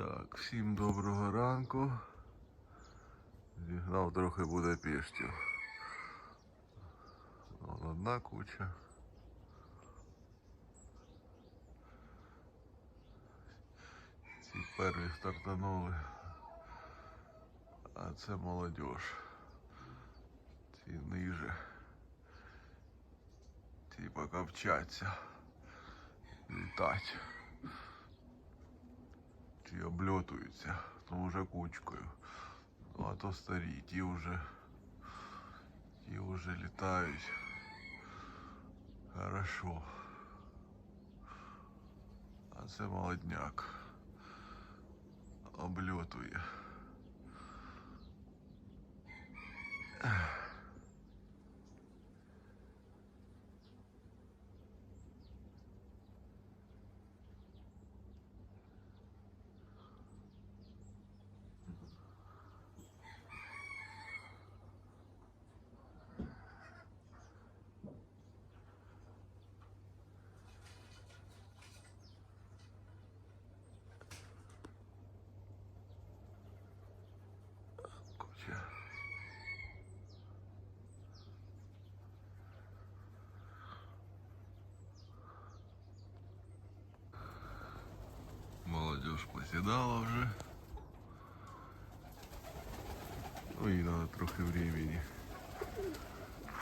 Так, всім доброго ранку. Зігнав трохи Будапештів. Вон одна куча. Ці перві стартанули. А це молодіж. Ці ниже. Ці поки вчаться літати. Ті обльотуються, то вже кучкою. Ну а то старі, ті вже, ті вже літають. Хорошо. А це молодняк. Обльотує. Молодежь посідала вже. Ну і надо трохи времени.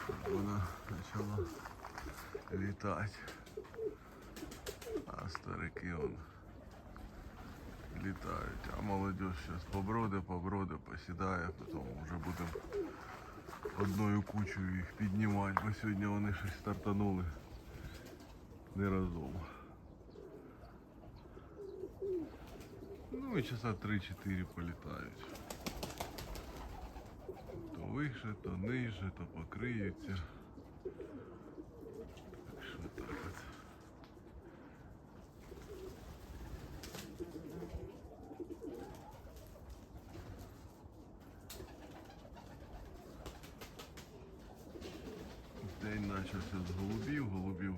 Щоб вона почала літати. А старики он літають. А молодежь зараз поброде, поброде, посідає, потім вже будемо одною кучею їх піднімати, бо сьогодні вони щось стартанули не разом. Ну і часа 3-4 політають. То вище, то ниже, то покриються. Так що так от. День почався з голубів, голубів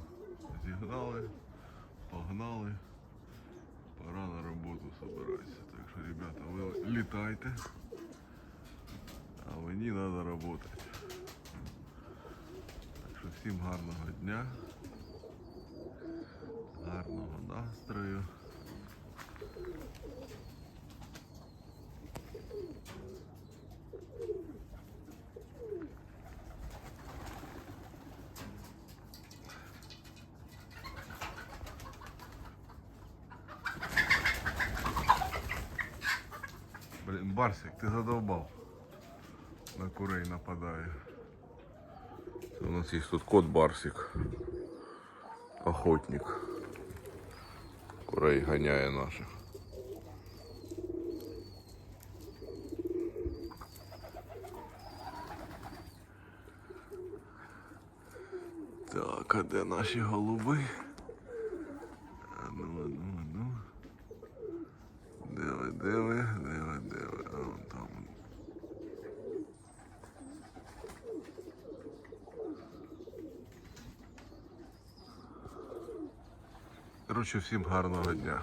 зігнали, погнали. Пора на роботу собиратися. Так що, ребята, ви а мені треба працювати. Так що всім гарного дня, гарного настрою. Барсик, ты задолбал. На курей нападаю. У нас есть тут кот Барсик. Охотник. Курей гоняє наших. Так, а де наші голуби? А ну, а ну, а ну. Де ви, де ви, де ви, де ви? А вон там. Коротше, всім гарного дня.